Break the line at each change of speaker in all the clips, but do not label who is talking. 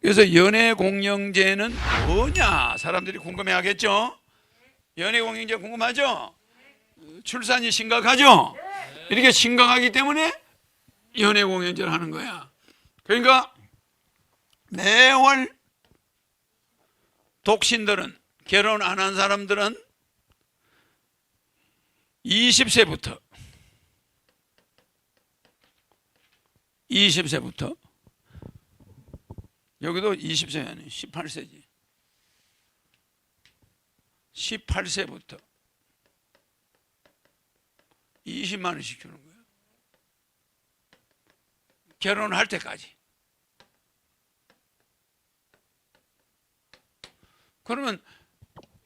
그래서 연애 공영제는 뭐냐? 사람들이 궁금해 하겠죠? 연애 공영제 궁금하죠? 출산이 심각하죠? 이렇게 심각하기 때문에 연애 공영제를 하는 거야. 그러니까 매월 독신들은 결혼 안 한 사람들은 20세부터 20세부터 여기도 20세가 아니에요. 18세지. 18세부터 20만 원씩 주는 거예요. 결혼할 때까지. 그러면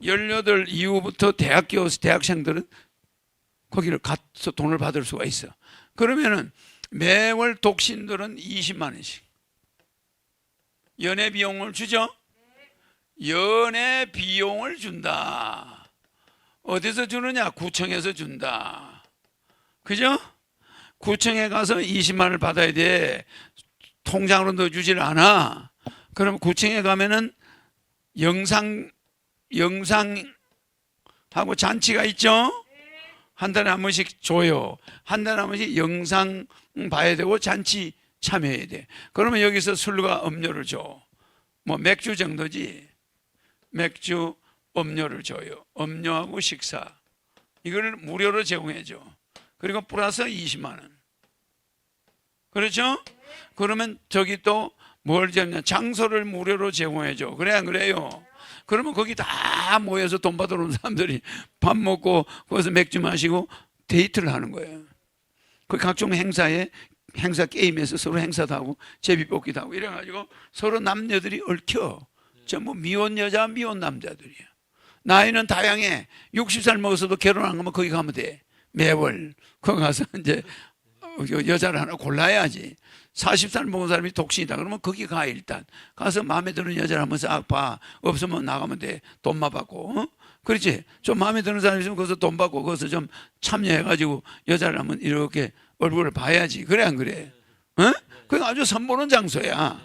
18 이후부터 대학교 대학생들은 거기를 가서 돈을 받을 수가 있어. 그러면은 매월 독신들은 20만 원씩 연애 비용을 주죠. 연애 비용을 준다. 어디서 주느냐? 구청에서 준다. 그죠? 구청에 가서 20만 원을 받아야 돼. 통장으로 넣어주질 않아. 그럼 구청에 가면은 영상 영상하고 잔치가 있죠. 한 달에 한 번씩 줘요. 한 달에 한 번씩 영상 봐야 되고 잔치 참여해야 돼. 그러면 여기서 술과 음료를 줘. 뭐 맥주 정도지. 맥주 음료를 줘요. 음료하고 식사. 이걸 무료로 제공해 줘. 그리고 플러스 20만 원. 그렇죠? 그러면 저기 또 뭘 잡냐? 장소를 무료로 제공해 줘. 그래 안 그래요? 그러면 거기 다 모여서 돈 받으러 온 사람들이 밥 먹고 거기서 맥주 마시고 데이트를 하는 거예요. 그 각종 행사에 행사 게임에서 서로 행사도 하고 제비뽑기도 하고 이래가지고 서로 남녀들이 얽혀 전부 미혼 여자 미혼 남자들이야. 나이는 다양해. 60살 먹어서도 결혼 안 가면 거기 가면 돼. 매월 거기 가서 이제 여자를 하나 골라야지. 40살 먹은 사람이 독신이다. 그러면 거기 가 일단. 가서 마음에 드는 여자를 한번 싹 봐. 없으면 나가면 돼. 돈만 받고. 어? 그렇지. 좀 마음에 드는 사람이 있으면 거기서 돈 받고 거기서 좀 참여해가지고 여자를 한번 이렇게 얼굴을 봐야지. 그래 안 그래? 어? 그게 아주 선보는 장소야.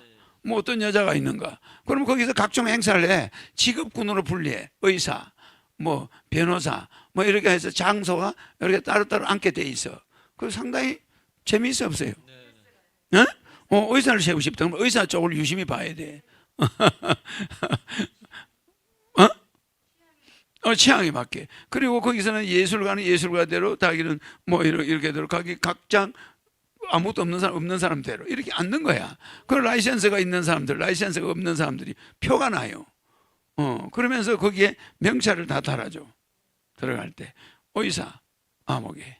뭐 어떤 여자가 있는가? 그러면 거기서 각종 행사를 해. 직업군으로 분리해. 의사, 뭐 변호사, 뭐 이렇게 해서 장소가 이렇게 따로따로 앉게 돼 있어. 그 상당히 재미있어 없어요. 어? 어, 의사를 세우고 싶다. 그럼 의사 쪽을 유심히 봐야 돼. 어? 어, 취향에 맞게. 그리고 거기서는 예술가는 예술가대로, 자기는 뭐 이렇게, 이렇게대로 가기 각자 아무것도 없는 사람, 없는 사람대로 이렇게 앉는 거야. 그 라이센스가 있는 사람들, 라이센스가 없는 사람들이 표가 나요. 어, 그러면서 거기에 명찰을 다 달아줘. 들어갈 때. 의사, 암호계.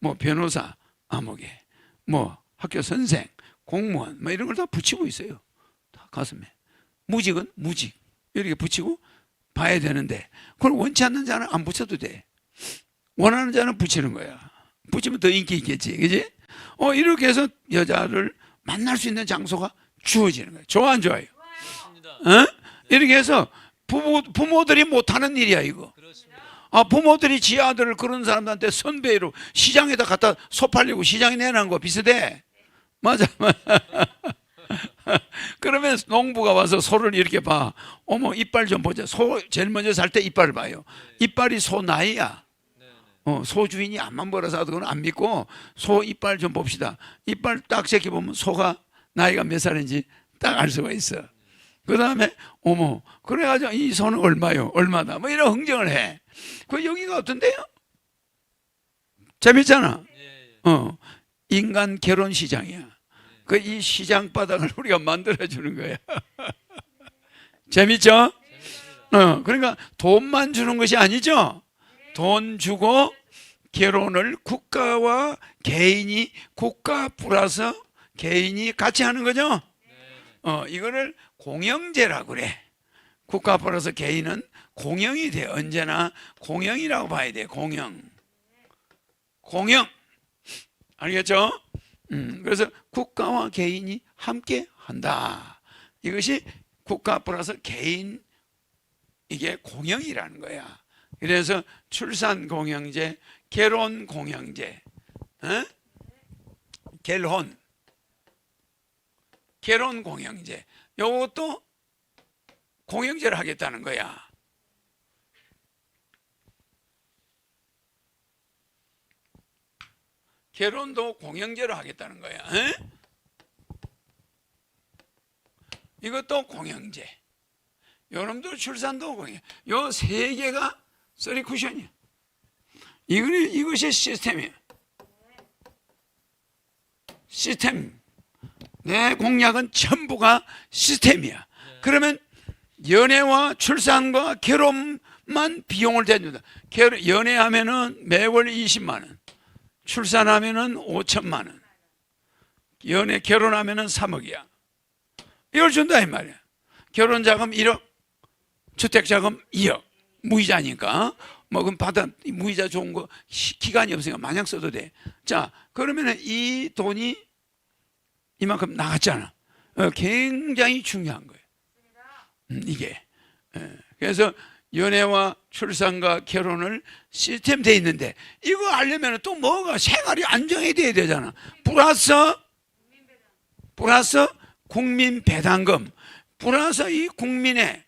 뭐 변호사, 암호계. 뭐 학교 선생, 공무원, 뭐 이런 걸 다 붙이고 있어요. 다 가슴에. 무직은 무직. 이렇게 붙이고 봐야 되는데, 그걸 원치 않는 자는 안 붙여도 돼. 원하는 자는 붙이는 거야. 붙이면 더 인기 있겠지. 그지? 어, 이렇게 해서 여자를 만날 수 있는 장소가 주어지는 거야. 좋아, 안 좋아요? 어? 이렇게 해서 부모, 부모들이 못하는 일이야, 이거. 아, 부모들이 지 아들을 그런 사람들한테 선배로 시장에다 갖다 소 팔리고 시장에 내놓은 거 비슷해. 맞아. 그러면 농부가 와서 소를 이렇게 봐. 어머, 이빨 좀 보자. 소, 제일 먼저 살 때 이빨을 봐요. 이빨이 소 나이야. 어, 소 주인이 암만 벌어서 그건 안 믿고 소 이빨 좀 봅시다. 이빨 딱 새겨보면 소가 나이가 몇 살인지 딱 알 수가 있어. 그 다음에, 어머, 그래가지고 이 소는 얼마요? 얼마다? 뭐 이런 흥정을 해. 그 여기가 어떤데요? 재밌잖아. 어, 인간 결혼 시장이야. 그 이 시장 바닥을 우리가 만들어 주는 거야. 재밌죠? 어, 그러니까 돈만 주는 것이 아니죠. 돈 주고 결혼을 국가와 개인이 국가 플러스 개인이 같이 하는 거죠. 어, 이거를 공영제라고 그래. 국가 플러스 개인은 공영이 돼. 언제나 공영이라고 봐야 돼. 공영. 공영. 알겠죠? 음, 그래서 국가와 개인이 함께 한다. 이것이 국가 플러스 개인 이게 공영이라는 거야. 그래서 출산 공영제, 결혼 공영제, 어? 결혼, 결혼 공영제. 요것도 공영제를 하겠다는 거야. 결혼도 공영제로 하겠다는 거야. 에? 이것도 공영제. 요놈도 출산도 공영. 요 세 개가 쓰리 쿠션이야. 이거는 이것이 시스템이야. 시스템. 내 공약은 전부가 시스템이야. 그러면 연애와 출산과 결혼만 비용을 대준다. 결- 연애하면은 매월 20만 원. 출산하면은 5천만 원. 연애 결혼하면은 3억이야. 이걸 준다 이 말이야. 결혼 자금 1억, 주택 자금 2억. 무이자니까. 뭐 그럼 받아 무이자 좋은 거 시- 기간이 없으니까 마냥 써도 돼. 자, 그러면은 이 돈이 이만큼 나갔잖아. 어, 굉장히 중요한 거예요. 음, 이게. 예. 그래서 연애와 출산과 결혼을 시스템 돼 있는데 이거 알려면 또 뭐가 생활이 안정이 돼야 되잖아. 플러스 플러스 국민 배당금 플러스 이 국민의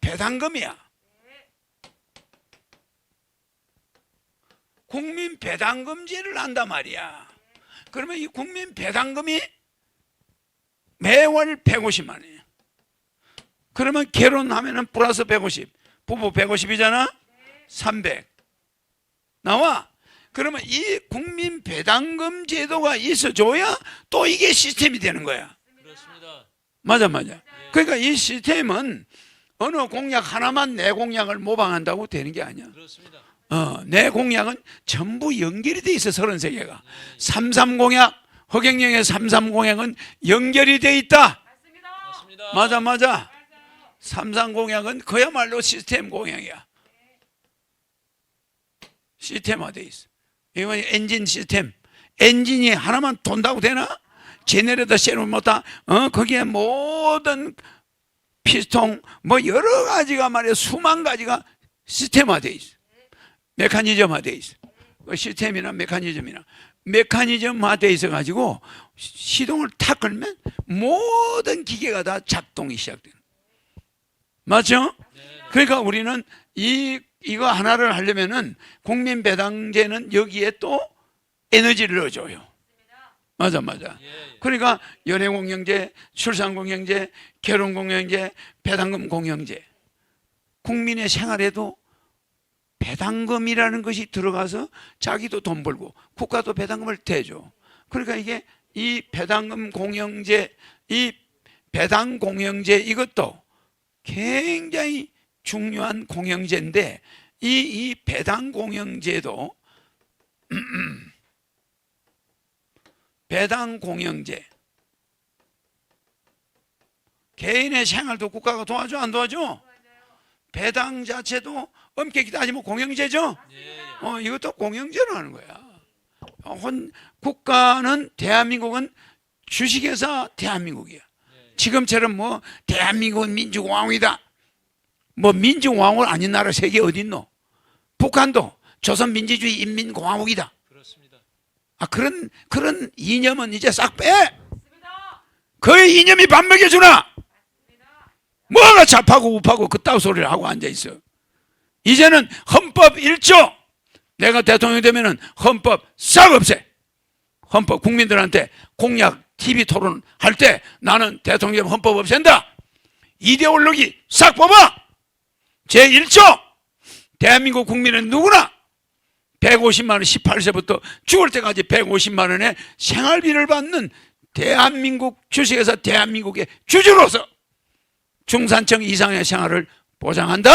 배당금이야. 국민 배당금제를 한단 말이야. 그러면 이 국민 배당금이 매월 150만 원이에요. 그러면 결혼하면은 플러스 150. 부부 150이잖아? 300. 나와. 그러면 이 국민 배당금 제도가 있어줘야 또 이게 시스템이 되는 거야.
그렇습니다.
맞아, 맞아. 그러니까 이 시스템은 어느 공약 하나만 내 공약을 모방한다고 되는 게 아니야.
그렇습니다.
어, 내 공약은 전부 연결이 돼 있어, 33개가. 33 공약, 허경영의 33 공약은 연결이 돼 있다.
맞습니다.
맞아, 맞아. 33 공약은 그야말로 시스템 공약이야. 시스템화돼 있어. 이건 엔진 시스템. 엔진이 하나만 돈다고 되나? 제네레이터 셀을 못다. 어, 거기에 모든 피스통, 뭐 여러 가지가 말이야 수만 가지가 시스템화돼 있어. 메커니즘화돼 있어. 그 시스템이나 메커니즘이나 메커니즘화돼 있어 가지고 시동을 탁 걸면 모든 기계가 다 작동이 시작되는. 맞죠? 그러니까 우리는 이 이거 하나를 하려면은 국민 배당제는 여기에 또 에너지를 넣어줘요. 맞아, 맞아.
예, 예.
그러니까 연애 공영제, 출산 공영제, 결혼 공영제, 배당금 공영제. 국민의 생활에도 배당금이라는 것이 들어가서 자기도 돈 벌고 국가도 배당금을 대줘. 그러니까 이게 이 배당금 공영제, 이 배당 공영제 이것도 굉장히 중요한 공영제인데 이, 이 배당 공영제도 배당 공영제 개인의 생활도 국가가 도와줘 안 도와줘? 배당 자체도 엄격히 따지면 공영제죠?
예, 예.
어, 이것도 공영제로 하는 거야. 어, 혼, 국가는 대한민국은 주식회사 대한민국이야. 지금처럼 뭐 대한민국은 민주공화국이다. 뭐 민주공화국 아닌 나라 세계 어디 있노? 북한도 조선민주주의 인민공화국이다.
그렇습니다.
아 그런 그런 이념은 이제 싹 빼. 그의 이념이 밥 먹여주나? 뭐가 좌파고 우파고 그따위 소리를 하고 앉아 있어. 이제는 헌법 1조 내가 대통령이 되면은 헌법 싹 없애. 헌법 국민들한테 공약 TV 토론 할 때 나는 대통령 헌법 없앤다. 이데올로기 싹 뽑아. 제 1조 대한민국 국민은 누구나 150만 원 18세부터 죽을 때까지 150만 원의 생활비를 받는 대한민국 주식회사 대한민국의 주주로서 중산층 이상의 생활을 보장한다.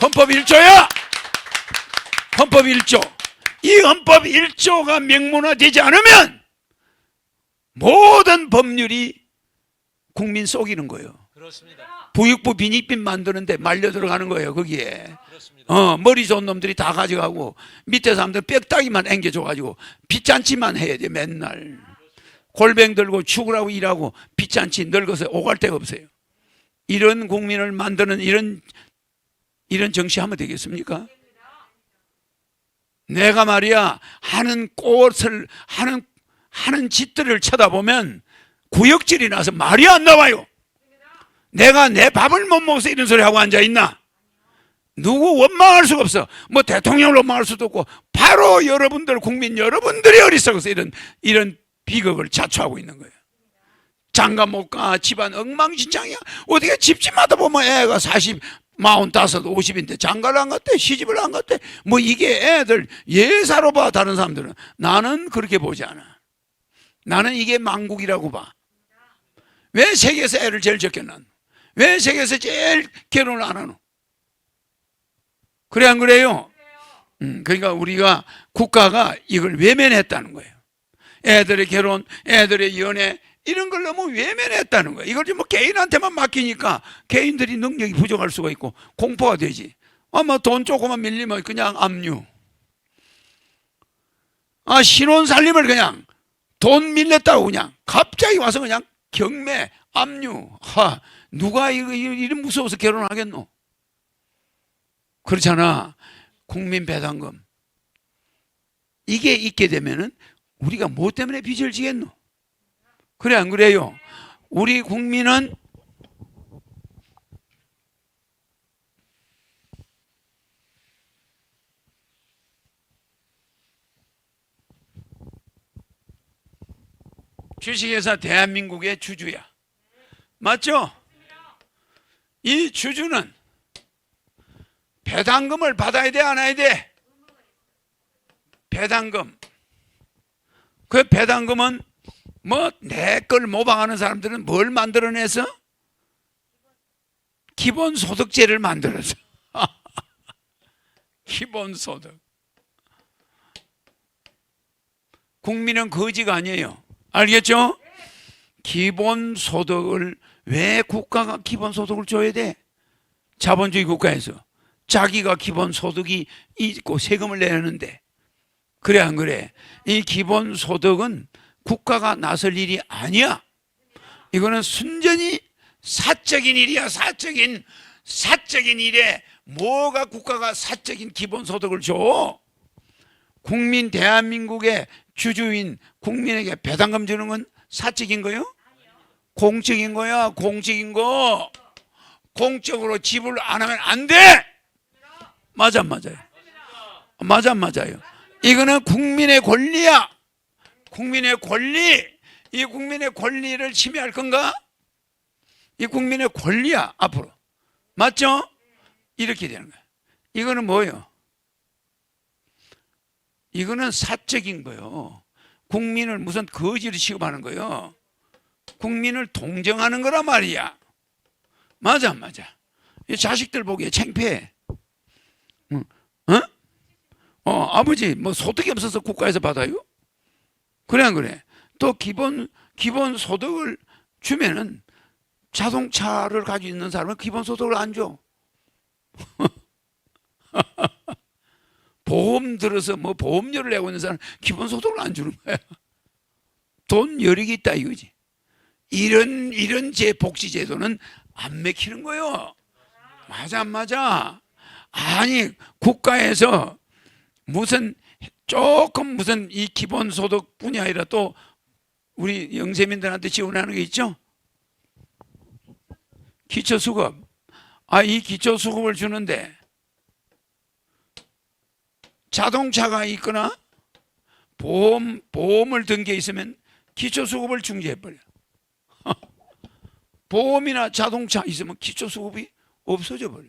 헌법 1조야. 헌법 1조. 이 헌법 1조가 명문화되지 않으면 모든 법률이 국민 속이는 거예요.
그렇습니다.
부익부 빈익빈 만드는데 말려 들어가는 거예요. 거기에.
그렇습니다.
어, 머리 좋은 놈들이 다 가져가고 밑에 사람들 뼈다귀만 앵겨줘가지고 빚잔치만 해야 돼 맨날 골뱅 들고 죽으라고 일하고 빚잔치 늙어서 오갈 데가 없어요 이런 국민을 만드는 이런 이런 정치하면 되겠습니까? 내가 말이야 하는 꽃을 하는 하는 짓들을 쳐다보면 구역질이 나서 말이 안 나와요. 내가 내 밥을 못 먹어서 이런 소리 하고 앉아 있나? 누구 원망할 수가 없어. 뭐 대통령을 원망할 수도 없고 바로 여러분들 국민 여러분들이 어리석어서 이런 이런 비극을 자초하고 있는 거예요. 장가 못 가, 집안 엉망진창이야. 어떻게 집집마다 보면 애가 40, 45, 50인데 장가를 안 갔대, 시집을 안 갔대. 뭐 이게 애들 예사로 봐, 다른 사람들은. 나는 그렇게 보지 않아. 나는 이게 망국이라고 봐. 왜 세계에서 애를 제일 적게 낳노? 왜 세계에서 제일 결혼을 안 하노? 그래, 안 그래요? 음, 그러니까 우리가 국가가 이걸 외면했다는 거예요. 애들의 결혼, 애들의 연애, 이런 걸 너무 외면했다는 거예요. 이걸 뭐 개인한테만 맡기니까 개인들이 능력이 부족할 수가 있고 공포가 되지. 아마 돈 조금만 밀리면 그냥 압류. 아, 신혼 살림을 그냥 돈 밀렸다고 그냥 갑자기 와서 그냥 경매, 압류. 하, 누가 이거, 이런 무서워서 결혼하겠노? 그렇잖아. 국민 배당금. 이게 있게 되면은 우리가 뭐 때문에 빚을 지겠노? 그래 안 그래요? 우리 국민은 주식회사 대한민국의 주주야. 맞죠? 이 주주는 배당금을 받아야 돼, 안 해야 돼? 배당금. 그 배당금은 뭐 내 걸 모방하는 사람들은 뭘 만들어내서 기본소득제를 만들어서 기본소득 국민은 거지가 아니에요 알겠죠? 기본 소득을 왜 국가가 기본 소득을 줘야 돼? 자본주의 국가에서 자기가 기본 소득이 있고 세금을 내는데 그래 안 그래? 이 기본 소득은 국가가 나설 일이 아니야. 이거는 순전히 사적인 일이야. 사적인 사적인 일에 뭐가 국가가 사적인 기본 소득을 줘? 국민 대한민국의 주주인 국민에게 배당금 주는 건 사적인 거요? 공적인 거야. 공적인 거. 공적으로 지불 안 하면 안 돼. 맞아 안 맞아요? 맞아 안 맞아요? 이거는 국민의 권리야. 국민의 권리, 이 국민의 권리를 침해할 건가? 이 국민의 권리야, 앞으로. 맞죠? 이렇게 되는 거야. 이거는 뭐예요? 이거는 사적인 거요. 국민을 무슨 거지로 취급하는 거요. 국민을 동정하는 거란 말이야. 맞아, 안 맞아. 이 자식들 보기에 창피해. 응. 어? 어, 아버지, 뭐 소득이 없어서 국가에서 받아요? 그래 안 그래? 또 기본 기본 소득을 주면은 자동차를 가지고 있는 사람은 기본 소득을 안 줘. 보험 들어서 뭐 보험료를 내고 있는 사람 기본 소득을 안 주는 거야. 돈 여력이 있다 이거지. 이런 이런 제 복지 제도는 안 맥히는 거요. 맞아 안 맞아? 아니 국가에서 무슨 조금 무슨 이 기본 소득뿐이 아니라 또 우리 영세민들한테 지원하는 게 있죠? 기초 수급. 아, 이 기초 수급을 주는데 자동차가 있거나 보험, 보험을 든 게 있으면 기초 수급을 중지해 버려. 보험이나 자동차 있으면 기초 수급이 없어져 버려.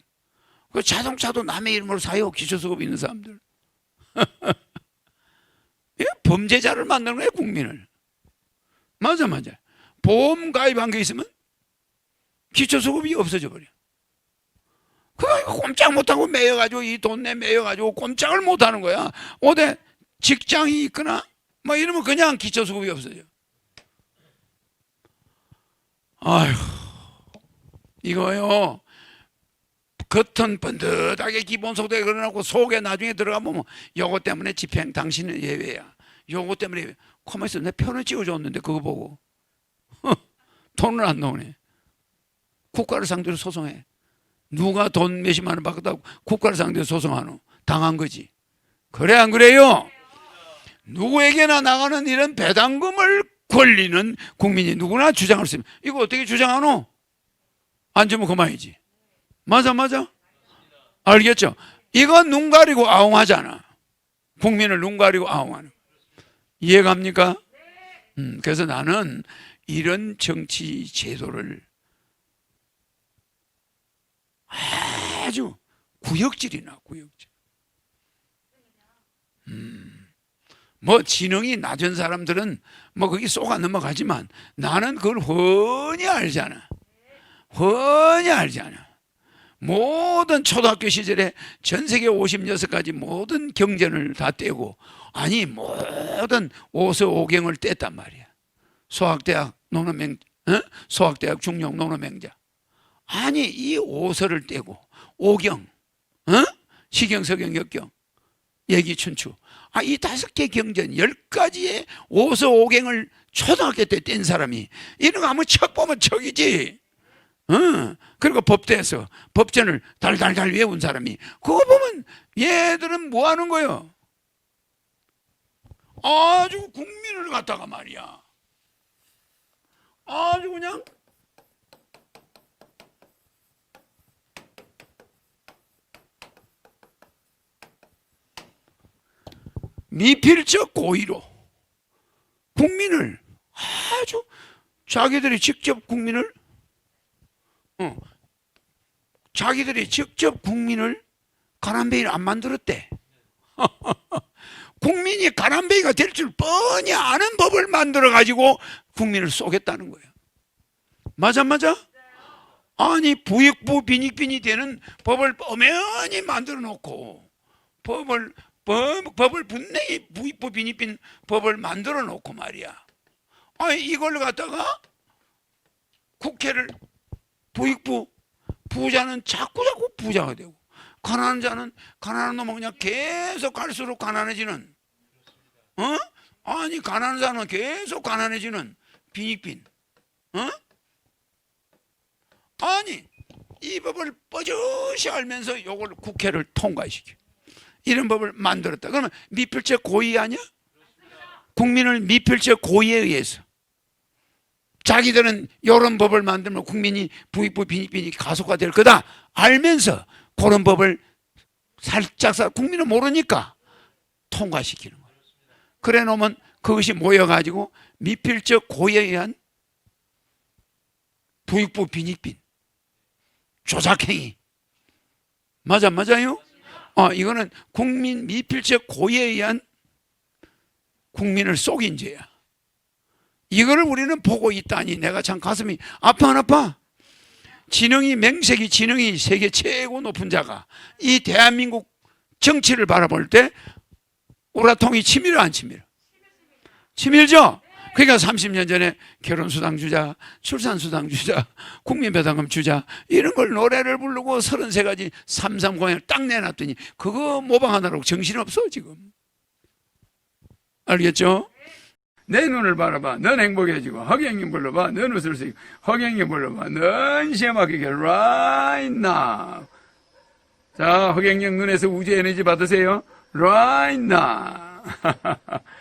그 자동차도 남의 이름으로 사요. 기초 수급 있는 사람들. 예? 범죄자를 만드는 거예요, 국민을. 맞아, 맞아. 보험 가입한 게 있으면 기초수급이 없어져 버려. 그거 꼼짝 못하고 매여가지고 이 돈 내 매여가지고 꼼짝을 못하는 거야. 어디 직장이 있거나 뭐 이러면 그냥 기초수급이 없어져. 아휴, 이거요. 겉은 번듯하게 기본소득에 걸어놓고 속에 나중에 들어가면 뭐 요거 때문에 집행 당신은 예외야. 요거 때문에 코마에서 내 편을 찍어줬는데 그거 보고 돈을 안 나오네. 국가를 상대로 소송해. 누가 돈 몇십만 원 받겠다고 국가를 상대로 소송하노? 당한 거지. 그래 안 그래요? 누구에게나 나가는 이런 배당금을 권리는 국민이 누구나 주장할 수 있습니다. 이거 어떻게 주장하노? 안 주면 그만이지. 맞아, 맞아. 알겠죠? 이건 눈 가리고 아웅하잖아. 국민을 눈 가리고 아웅하는. 이해갑니까? 음, 그래서 나는 이런 정치 제도를 아주 구역질이 나 구역질. 음, 뭐 지능이 낮은 사람들은 뭐 거기 쏙안 넘어가지만 나는 그걸 훤히 알잖아. 훤히 알잖아. 모든 초등학교 시절에 전 세계 56가지 모든 경전을 다 떼고 아니 모든 오서 오경을 뗐단 말이야. 소학대학 논어맹 어? 소학대학 중용 논어맹자. 아니 이 오서를 떼고 오경 어? 시경 서경 역경 얘기 춘추 아 이 다섯 개 경전 열 가지의 오서 오경을 초등학교 때 뗀 사람이 이런 거 한번 척 보면 척이지. 어, 그리고 법대에서 법전을 달달달 외운 사람이 그거 보면 얘들은 뭐 하는 거요? 아주 국민을 갖다가 말이야. 아주 그냥 미필적 고의로 국민을 아주 자기들이 직접 국민을 어, 자기들이 직접 국민을 가난뱅이를 안 만들었대. 국민이 가난뱅이가 될 줄 뻔히 아는 법을 만들어 가지고 국민을 쏘겠다는 거예요. 맞아 맞아? 아니 부익부 빈익빈이 되는 법을 엄연히 만들어 놓고 법을 법, 법을 분명히 부익부 빈익빈 법을 만들어 놓고 말이야. 아니 이걸 갖다가 국회를 부익부 부자는 자꾸 자꾸 부자가 되고 가난한 자는 가난한 놈은 그냥 계속 갈수록 가난해지는 어? 아니 가난한 자는 계속 가난해지는 빈익빈 어? 아니 이 법을 뻐젓이 알면서 요걸 국회를 통과시켜 이런 법을 만들었다 그러면 미필적 고의 아니야? 국민을 미필적 고의에 의해서 자기들은 이런 법을 만들면 국민이 부익부 빈익빈이 가속화될 거다 알면서 그런 법을 살짝 살 국민은 모르니까 통과시키는 거예요. 그래 놓으면 그것이 모여가지고 미필적 고의에 의한 부익부 빈익빈 조작행위 맞아 맞아요? 어 이거는 국민 미필적 고의에 의한 국민을 속인 죄야. 이거를 우리는 보고 있다니 내가 참 가슴이 아파 안 아파? 지능이 맹세기 지능이 세계 최고 높은 자가 이 대한민국 정치를 바라볼 때 우라통이 치밀어 안 치밀어? 치밀죠? 그러니까 30년 전에 결혼수당 주자, 출산수당 주자, 국민배당금 주자 이런 걸 노래를 부르고 33가지 삼삼공약을 딱 내놨더니 그거 모방하느라고 정신없어 지금 알겠죠? 내 눈을 바라봐. 넌 행복해지고 허경영 불러봐. 넌 웃을 수 있고 허경영 불러봐. 넌 시험하게 right now. 자, 허경영 눈에서 우주 에너지 받으세요. right now.